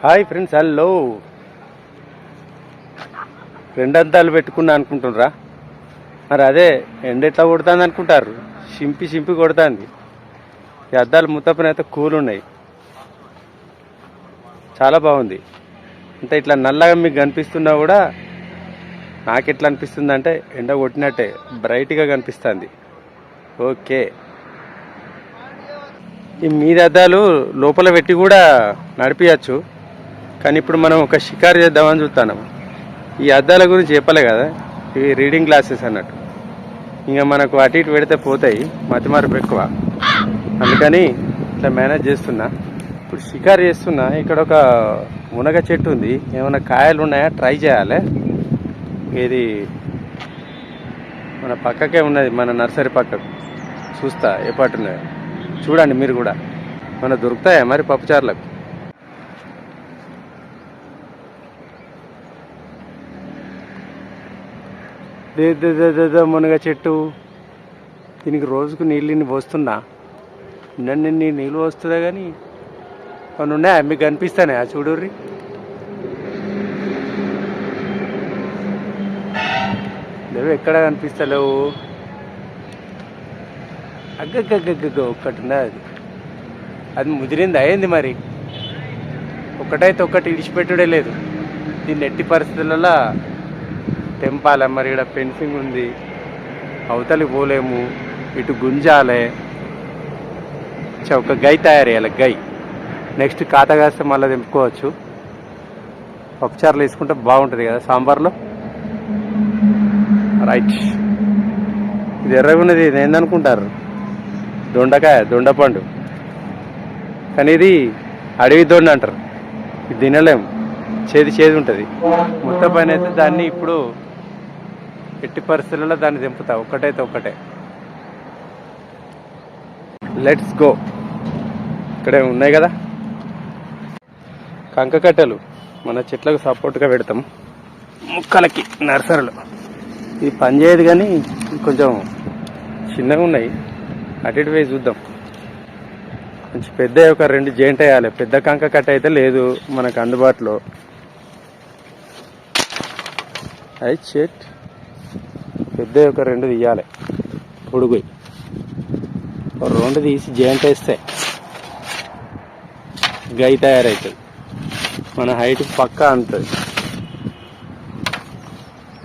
Hi friends hello. రెండు అద్దాలు పెట్టుకున్నా అనుకుంటున్నారా? మరి అదే ఎండ ఎట్లా కొడుతుంది అనుకుంటారు? సింపి సింపి కొడుతుంది. ఈ అద్దాలు ముత్తపన అయితే కూల్ ఉన్నాయి. చాలా బాగుంది. అంటే ఇట్లా నల్లగా మీకు కనిపిస్తున్నా కూడా నాకు ఎట్లా అనిపిస్తుంది అంటే ఎండ కొట్టినట్టే బ్రైట్గా కనిపిస్తుంది. ఓకే. ఈ మీది అద్దాలు లోపల పెట్టి కూడా నడిపించచ్చు కానీ ఇప్పుడు మనం ఒక షికారు చేద్దామని చూస్తున్నాము. ఈ అద్దాల గురించి చెప్పలే కదా? ఇవి రీడింగ్ గ్లాసెస్ అన్నట్టు. ఇంకా మనకు అటు ఇటు పెడితే పోతాయి మతి ఎక్కువ. అందుకని ఇట్లా మేనేజ్ చేస్తున్నా. ఇప్పుడు షికారు చేస్తున్నా ఇక్కడ ఒక మునగ చెట్టు ఉంది. ఏమైనా కాయలు ఉన్నాయా? ట్రై చేయాలి. ఇది మన పక్కకే ఉన్నది మన నర్సరీ పక్కకు. చూస్తా ఏ పాటు ఉన్నాయో. చూడండి మీరు కూడా. మన దొరుకుతాయా మరి పప్పుచారులకు? దే మునగ చెట్టు. దీనికి రోజుకు నీళ్ళని పోస్తున్నా. నన్ను నీళ్ళు వస్తుందా కానీ కొన్ని ఉన్నాయా? మీకు కనిపిస్తానే ఆ చూడుర్రి. లేవు ఎక్కడ కనిపిస్తలేవు? అగ్గగ్గగ్గగ్గ ఒక్కటి ఉన్నా అది. అది ముదిరింది? అయింది మరి? ఒకటైతే ఒక్కటి ఇడిచిపెట్టుడే లేదు. దీన్ని ఎట్టి పరిస్థితులలో తెంపాలి మరి ఇక్కడ ఫెన్సింగ్ ఉంది. అవతలి పోలేము. ఇటు గుంజాలే. ఒక గై తయారు చేయాలి గై. నెక్స్ట్ కాత కాస్తే మళ్ళీ తెంపుకోవచ్చు. పప్పుచారులు వేసుకుంటే బాగుంటుంది కదా సాంబార్లో? రైట్. ఇది ఎర్రగున్నది ఇది ఏందనుకుంటారు? దొండకాయ దొండపండు. కానీ ఇది అడవి దొండ అంటారు. ఇది తినలేము. చేది చేదు ఉంటుంది. మొత్తం పైన అయితే దాన్ని ఇప్పుడు ఎట్టి పరిస్థితులలో దాన్ని దింపుతా. ఒక్కటైతే ఒక్కటే. లెట్స్ గో ఇక్కడే ఉన్నాయి కదా? కంకకట్టెలు మన చెట్లకు సపోర్ట్గా పెడతాం. ముక్కలకి నర్సరీలో. ఇది పని చేయదు కానీ కొంచెం చిన్నగా ఉన్నాయి. అటు ఇటు వేసి చూద్దాం. కొంచెం పెద్ద ఒక రెండు జెయింట్ వేయాలి. పెద్ద కంక కట్ట అయితే లేదు మనకు అందుబాటులో. అయి చెట్. పెద్ద ఒక రెండు తీయాలి. పొడుగు. రెండు తీసి జాయింట్ వేస్తే గై తయారవుతుంది మన హైట్ పక్కా అంటుంది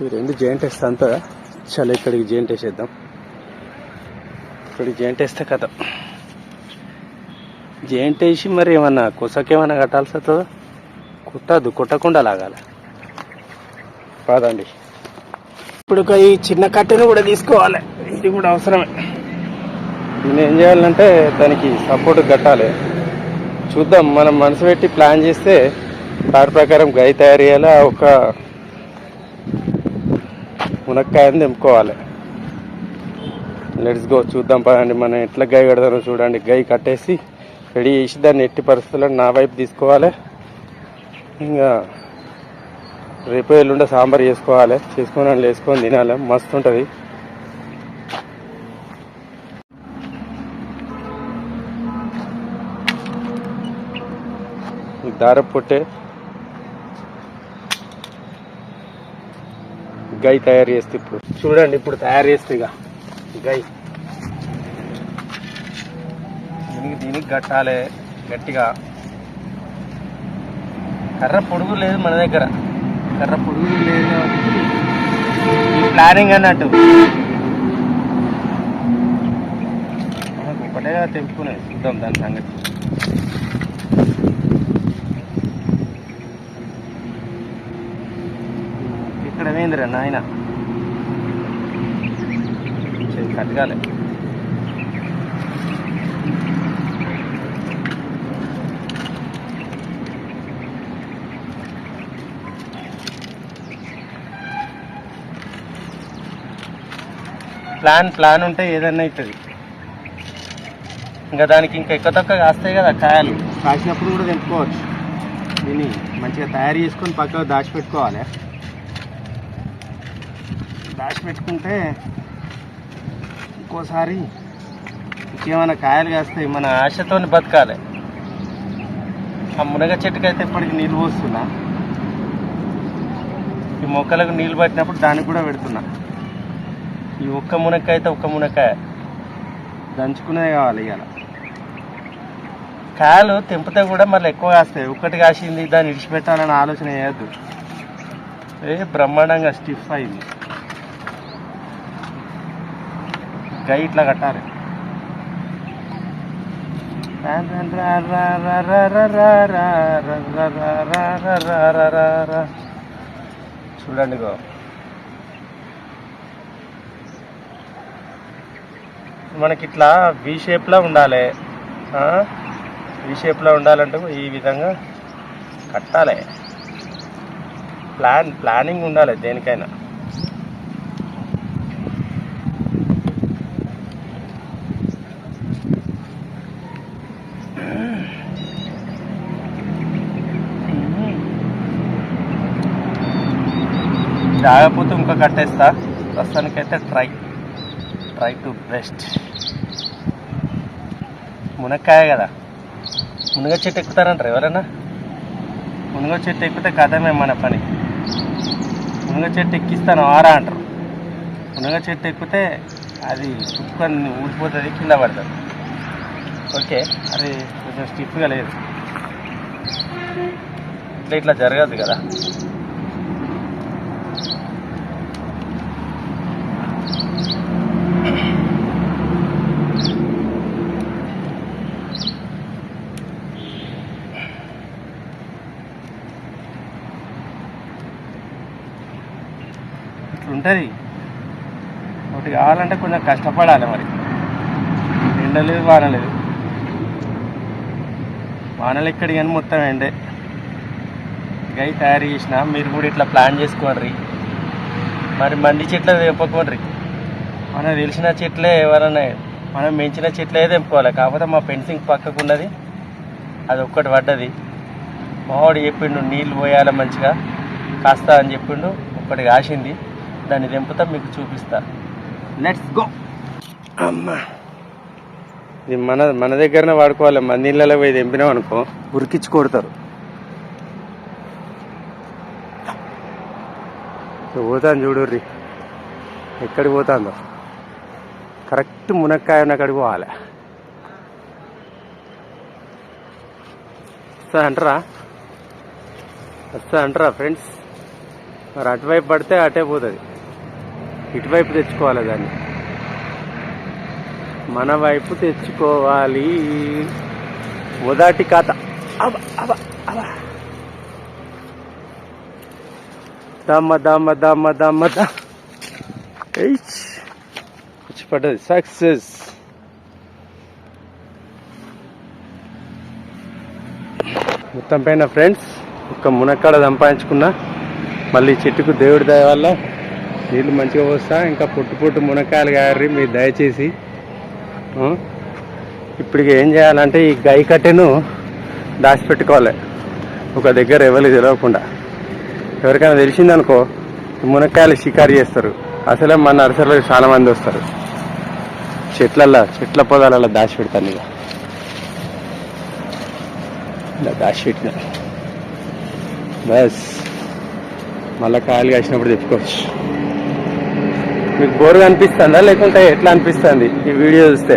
ఈ రెండు జాయింట్ వేస్తే అంతా చాలా ఇక్కడికి జాయింట్ వేసేద్దాం. ఇక్కడికి జాయింట్ వేస్తే కథ. జాయింట్ వేసి మరి ఏమన్నా కొసకేమన్నా కట్టాల్సి వస్తుందా? కుట్టద్దు కుట్టకుండా లాగాలి. కాదండి ఇప్పుడు ఒక ఈ చిన్న కట్టెను కూడా తీసుకోవాలి. ఇది కూడా అవసరమే. నేను ఏం చేయాలంటే దానికి సపోర్ట్ కట్టాలి. చూద్దాం మనం మనసు పెట్టి ప్లాన్ చేస్తే దాని ప్రకారం గై తయారు చేయాలి? ఒక మునక్కాయని తెంపుకోవాలి. లెట్స్ గో చూద్దాం పదండి మనం ఎట్లా గై కడతానో చూడండి. గై కట్టేసి రెడీ చేసి దాన్ని ఎట్టి పరిస్థితుల్లో నా వైపు తీసుకోవాలి. ఇంకా రేపు ఎల్లుండే సాంబార్ చేసుకోవాలి. చేసుకొని వేసుకొని తినాలి. మస్తు ఉంటుంది. ఈ పొట్టే. గై తయారు చేస్తే ఇప్పుడు. చూడండి ఇప్పుడు తయారు చేస్తే ఇక. గై. దీనికి దీనికి కట్టాలి. గట్టిగా. కర్ర పొడుగు లేదు మన దగ్గర. కర్ర పొడుగు లేదు ఈ ప్లానింగ్ అన్నట్టు. మనకు ఒకటేగా తెంపుకునే చూద్దాం దాని సంగతి. ఇక్కడ ఏందిరా నాయన? కట్టగాలి. ప్లాన్ ప్లాన్ ఉంటే ఏదన్నా అవుతుంది ఇంకా దానికి ఇంకా ఎక్కువ తక్కువ కాస్తాయి కదా కాయలు. కాసినప్పుడు కూడా తెంపుకోవచ్చు. దీన్ని మంచిగా తయారు చేసుకొని పక్కకు దాచిపెట్టుకోవాలి. దాచిపెట్టుకుంటే ఇంకోసారి ఇంకేమైనా కాయలు కాస్తాయి మన ఆశతో బతకాలి. ఆ మునగ చెట్టుకి అయితే ఇప్పటికి నీళ్ళు పోస్తున్నా. ఈ మొక్కలకు నీళ్ళు పట్టినప్పుడు దానికి కూడా పెడుతున్నా. ఈ ఒక్క మునక్కాయ అయితే ఒక్క మునక్కాయ. దంచుకునేది కావాలి ఇవాళ కాయలు తెంపితే కూడా మళ్ళీ ఎక్కువ కాస్తాయి. ఒక్కటి కాసింది దాన్ని ఇడిచిపెట్టాలని ఆలోచన చేయొద్దు. ఏ బ్రహ్మాండంగా స్టిఫ్ అయింది. గై ఇట్లా కట్టాలి. చూడండి గో మనకి ఇట్లా వి షేప్లో ఉండాలి. వి షేప్లో ఉండాలంటే ఈ విధంగా కట్టాలి. ప్లాన్ ప్లానింగ్ ఉండాలి దేనికైనా. జాగపోతే ఇంకా కట్టేస్తా. ప్రస్తుతానికైతే ట్రై ట్రై టు బెస్ట్ మునక్కాయ కదా. మునగ చెట్టు ఎక్కుతారంటారు ఎవరైనా మునగ చెట్టు ఎక్కితే కథమే మన పని. మునగ చెట్టు ఎక్కిస్తాను ఆరా అంటారు. మునగ చెట్టు ఎక్కితే అది తుక్కొని ఊడిపోతుంది కింద పడుతుంది. ఓకే అది కొంచెం స్టిఫ్గా లేదు. ఇట్లా ఇట్లా జరగదు కదా. ఉంటుంది. ఒకటి కావాలంటే కొంచెం కష్టపడాలి మరి. ఎండలేదు వానలేదు. వానలు ఎక్కడి కానీ మొత్తం ఎండే. గై తయారు చేసిన మీరు కూడా ఇట్లా ప్లాన్ చేసుకోండి మరి మండి చెట్లు తెంపకోండి మనం తెలిసిన చెట్లే ఎవరన్నా మనం పెంచిన చెట్లే తెంపుకోవాలి. కాకపోతే మా పెన్సింగ్ పక్కకు ఉన్నది. అది ఒక్కటి పడ్డది. మావాడు చెప్పిండు నీళ్ళు పోయాలి మంచిగా. కాస్తా అని చెప్పిండు ఒక్కటి కాసింది. దాన్ని తెంపుతా మీకు చూపిస్తా. లెట్స్ గో అమ్మా. ఇది మన మన దగ్గరనే వాడుకోవాలి. మంది ఇళ్ళలో పోయి తెంపినాం అనుకో. ఉరికిచ్చి కొడతారు. పోతాను చూడుర్రి. ఎక్కడికి పోతాందో కరెక్ట్ మునక్కాయ ఉన్న కాడికి పోవాలి. వస్తా అంటారా? వస్తా అంటారా ఫ్రెండ్స్? మరి అటువైపు పడితే అటే పోతుంది. ఇటువైపు తెచ్చుకోవాలి దాన్ని. మన వైపు తెచ్చుకోవాలి. ఉదాటి కథ. అవ అవ అవ దమ్మ దమ్మ దమ్మ దమ్మ ద వచ్చి పడ్డది సక్సెస్. మొత్తం పైన ఫ్రెండ్స్ ఒక మునక్కాడ సంపాదించుకున్నా. మళ్ళీ చెట్టుకు దేవుడి దయ వల్ల నీళ్ళు మంచిగా పోస్తా ఇంకా పొట్టు పొట్టు మునక్కాయలు గారి మీరు దయచేసి. ఇప్పుడు ఏం చేయాలంటే ఈ గై కట్టెను దాచిపెట్టుకోవాలి. ఒక దగ్గర ఎవరికి తెలియకుండా ఎవరికైనా తెలిసిందనుకో మునక్కాయలు షికారు చేస్తారు. అసలే మన నర్సరీలో చాలా మంది వస్తారు. చెట్లల్లో చెట్ల పొదాలలో దాచిపెడతాను ఇక. ఇలా దాచిపెట్టిన. బస్. మళ్ళీ కాయలు కాసినప్పుడు తెచ్చుకోవచ్చు. మీకు బోరుగా అనిపిస్తుందా? లేకుంటే ఎట్లా అనిపిస్తుంది ఈ వీడియో చూస్తే?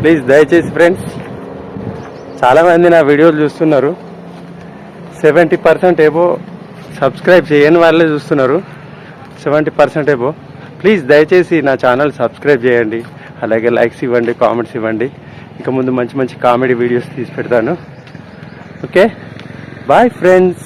ప్లీజ్ దయచేసి ఫ్రెండ్స్ చాలామంది నా వీడియోలు చూస్తున్నారు. సెవెంటీ పర్సెంట్ ఏబో సబ్స్క్రైబ్ చేయని వాళ్ళే చూస్తున్నారు. Seventy percent above. ప్లీజ్ దయచేసి నా ఛానల్ సబ్స్క్రైబ్ చేయండి. అలాగే లైక్స్ ఇవ్వండి కామెంట్స్ ఇవ్వండి. ఇక ముందు మంచి మంచి కామెడీ వీడియోస్ తీసి పెడతాను. Okay bye friends